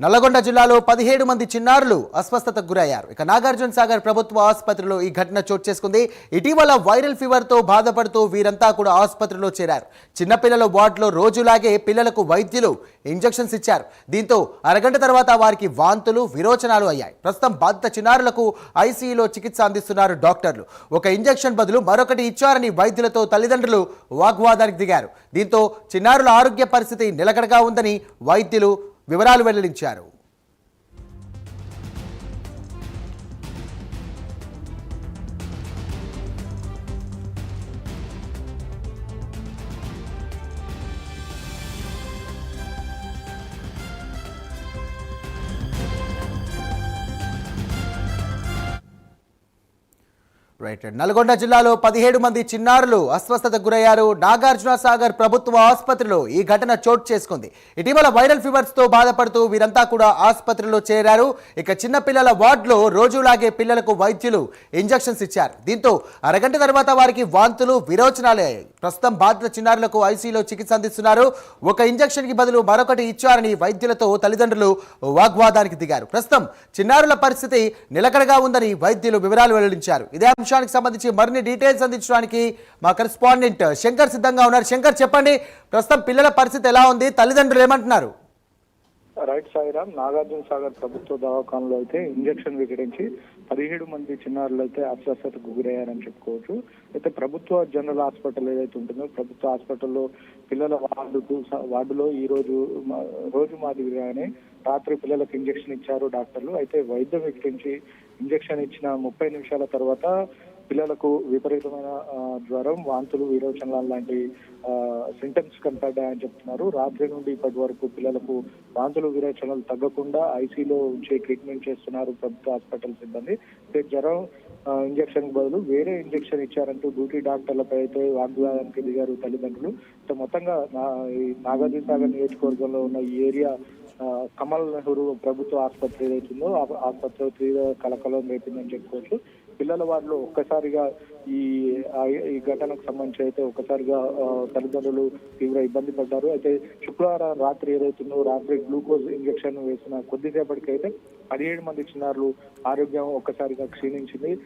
నల్లగొండ జిల్లాలో పదిహేడు మంది చిన్నారులు అస్వస్థతకు గురయ్యారు. ఇక నాగార్జున సాగర్ ప్రభుత్వ ఆసుపత్రిలో ఈ ఘటన చోటు చేసుకుంది. ఇటీవల వైరల్ ఫీవర్తో బాధపడుతూ వీరంతా కూడా ఆసుపత్రిలో చేరారు. చిన్నపిల్లల వార్డులో రోజులాగే పిల్లలకు వైద్యులు ఇంజెక్షన్స్ ఇచ్చారు. దీంతో అరగంట తర్వాత వారికి వాంతులు విరోచనాలు అయ్యాయి. ప్రస్తుతం బాధిత చిన్నారులకు ఐసీయూలో చికిత్స అందిస్తున్నారు డాక్టర్లు. ఒక ఇంజెక్షన్ బదులు మరొకటి ఇచ్చారని వైద్యులతో తల్లిదండ్రులు వాగ్వాదానికి దిగారు. దీంతో చిన్నారుల ఆరోగ్య పరిస్థితి నిలకడగా ఉందని వైద్యులు వివరాలు వెల్లడించారు. రైట్. నల్గొండ జిల్లాలో పదిహేడు మంది చిన్నారులు అస్వస్థతకు గురయ్యారు. నాగార్జున సాగర్ ప్రభుత్వ ఆసుపత్రిలో ఈ ఘటన చోటు చేసుకుంది. ఇటీవల వైరల్ ఫీవర్స్తో బాధపడుతూ వీరంతా కూడా ఆసుపత్రిలో చేరారు. ఇక చిన్నపిల్లల వార్డులో రోజులాగే పిల్లలకు వైద్యులు ఇంజెక్షన్స్ ఇచ్చారు. దీంతో అరగంట తర్వాత వారికి వాంతులు విరోచనాలయ్యాయి ప్రస్తుతం బాధిత చిన్నారులకు ఐసీలో చికిత్స అందిస్తున్నారు. ఒక ఇంజక్షన్కి బదులు మరొకటి ఇచ్చారని వైద్యులతో తల్లిదండ్రులు వాగ్వాదానికి దిగారు. ప్రస్తుతం చిన్నారుల పరిస్థితి నిలకడగా ఉందని వైద్యులు వివరాలు వెల్లడించారు. ఇదే అంశానికి సంబంధించి మరిన్ని డీటెయిల్స్ అందించడానికి మా కరెస్పాండెంట్ శంకర్ సిద్ధంగా ఉన్నారు. శంకర్ చెప్పండి. ప్రస్తుతం పిల్లల పరిస్థితి ఎలా ఉంది? తల్లిదండ్రులు ఏమంటున్నారు? రైట్ సాయిరామ్ నాగార్జున సాగర్ ప్రభుత్వ దవాఖానలో అయితే ఇంజక్షన్ వికటించి పదిహేడు మంది చిన్నారులు అయితే అస్వస్థతకు గురయ్యారని చెప్పుకోవచ్చు. అయితే ప్రభుత్వ జనరల్ హాస్పిటల్ ఏదైతే ఉంటుందో ప్రభుత్వ హాస్పిటల్లో పిల్లల వార్డుకు వార్డులో ఈ రోజు రోజు మాదిరిగానే రాత్రి పిల్లలకు ఇంజక్షన్ ఇచ్చారు డాక్టర్లు. అయితే వైద్యం వికటించి ఇంజెక్షన్ ఇచ్చిన ముప్పై నిమిషాల తర్వాత పిల్లలకు విపరీతమైన జ్వరం వాంతులు విరోచనాలు లాంటి సింటమ్స్ కనపడ్డాయని చెప్తున్నారు. రాత్రి నుండి ఇప్పటి వరకు పిల్లలకు వాంతులు విరోచనాలు తగ్గకుండా ఐసీలో ఉంచి ట్రీట్మెంట్ చేస్తున్నారు ప్రభుత్వ హాస్పిటల్ సిబ్బంది. అయితే జ్వరం ఇంజక్షన్ బదులు వేరే ఇంజక్షన్ ఇచ్చారంటూ డ్యూటీ డాక్టర్లపై అయితే వాగ్వాదానికి దిగారు తల్లిదండ్రులు. సో మొత్తంగా నా- ఈ నాగార్జున సాగర్ నియోజకవర్గంలో ఉన్న ఈ ఏరియా కమల్ నెహ్రూ ప్రభుత్వ ఆసుపత్రి ఏదైతుందో ఆ ఆసుపత్రిలో తీవ్ర కలకలం రేపిందని చెప్పుకోవచ్చు. పిల్లల వారిలో ఒక్కసారిగా ఈ ఈ ఘటనకు సంబంధించి అయితే ఒక్కసారిగా తల్లిదండ్రులు తీవ్ర ఇబ్బంది పడ్డారు. అయితే శుక్రవారం రాత్రి ఏదైతుందో రాత్రి గ్లూకోజ్ ఇంజెక్షన్ వేసిన కొద్దిసేపటికి అయితే పదిహేడు మంది చిన్నారులు ఆరోగ్యం ఒక్కసారిగా క్షీణించింది.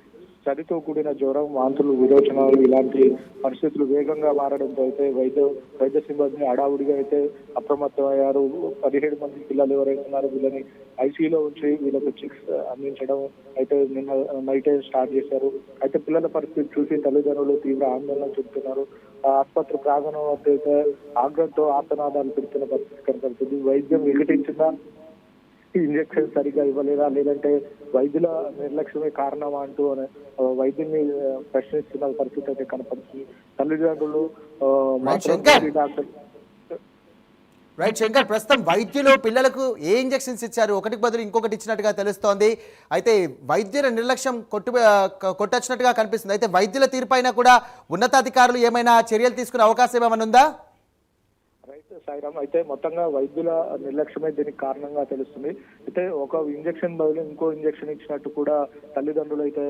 చలితో కూడిన జ్వరం వాంతులు విరోచనాలు ఇలాంటి పరిస్థితులు వేగంగా మారడంతో అయితే వైద్య వైద్య సిబ్బంది అడావుడిగా అయితే అప్రమత్తమయ్యారు. పదిహేడు మంది పిల్లలు ఎవరైతే ఉన్నారో వీళ్ళని ఐసీలో ఉంచి వీళ్ళకు చికిత్స అందించడం అయితే నిన్న నైటే స్టార్ట్ చేశారు. అయితే పిల్లల పరిస్థితి చూసి తల్లిదండ్రులు తీవ్ర ఆందోళన చెందుతున్నారు. ఆసుపత్రి ప్రాంగణం వద్ద అయితే ఆగ్రహంతో ఆర్తనాదాలు పెడుతున్న పరిస్థితి కనపడుతుంది. వైద్యం వికటించిందా? ఇంజక్షన్ సరిగా ఇవ్వలేదా? లేదంటే వైద్యుల నిర్లక్ష్యమే కారణమా అంటూ వైద్యుని ప్రశ్నిస్తున్న పరిస్థితి అయితే కనపడుతుంది. తల్లిదండ్రులు డాక్టర్ రైట్ శంకర్ ప్రస్తుతం వైద్యులు పిల్లలకు ఏ ఇంజెక్షన్స్ ఇచ్చారు? ఒకటికి బదులు ఇంకొకటి ఇచ్చినట్టుగా తెలుస్తోంది. అయితే వైద్యుల నిర్లక్ష్యం కొట్టు కొట్టొచ్చినట్టుగా కనిపిస్తుంది. అయితే వైద్యుల తీరుపైన కూడా ఉన్నతాధికారులు ఏమైనా చర్యలు తీసుకునే అవకాశం ఏమైనా ఉందా? సాయిరామ్ అయితే మొత్తంగా వైద్యుల నిర్లక్ష్యమే దీనికి కారణంగా తెలుస్తుంది. అయితే ఒక ఇంజెక్షన్ బదులు ఇంకో ఇంజెక్షన్ ఇచ్చినట్టు కూడా తల్లిదండ్రులు అయితే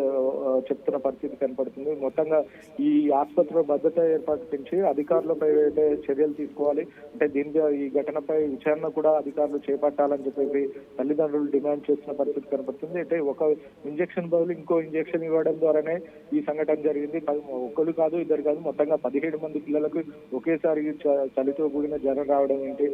చెప్తున్న పరిస్థితి కనపడుతుంది. మొత్తంగా ఈ ఆసుపత్రిలో భద్రత ఏర్పాటించి అధికారులపై అయితే చర్యలు తీసుకోవాలి. అంటే దీనిపై ఈ ఘటనపై విచారణ కూడా అధికారులు చేపట్టాలని చెప్పేసి తల్లిదండ్రులు డిమాండ్ చేస్తున్న పరిస్థితి కనపడుతుంది. అయితే ఒక ఇంజెక్షన్ బదులు ఇంకో ఇంజెక్షన్ ఇవ్వడం ద్వారానే ఈ సంఘటన జరిగింది. ఒకరు కాదు ఇద్దరు కాదు మొత్తంగా పదిహేడు మంది పిల్లలకు ఒకేసారి చ- చలితో కూడిన జ్వరం రావడం ఏంటి?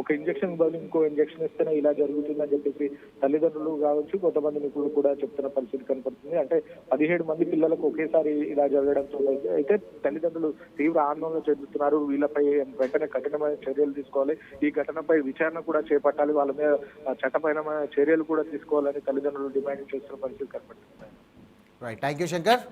ఒక ఇంజక్షన్ బదులు ఇంకో ఇంజక్షన్ ఇస్తేనే ఇలా జరుగుతుందని చెప్పేసి తల్లిదండ్రులు కావచ్చు కొంతమంది నిపుణులు కూడా చెప్తున్న పరిస్థితి కనపడుతుంది. అంటే పదిహేడు మంది పిల్లలకు ఒకేసారి ఇలా జరగడంతో అయితే తల్లిదండ్రులు తీవ్ర ఆందోళన చెందుతున్నారు. వీళ్ళపై వెంటనే కఠినమైన చర్యలు తీసుకోవాలి. ఈ ఘటనపై విచారణ కూడా చేపట్టాలి. వాళ్ళ మీద చట్టపరమైన చర్యలు కూడా తీసుకోవాలని తల్లిదండ్రులు డిమాండ్ చేస్తున్న పరిస్థితి కనపడుతుంది. Right thank you Shankar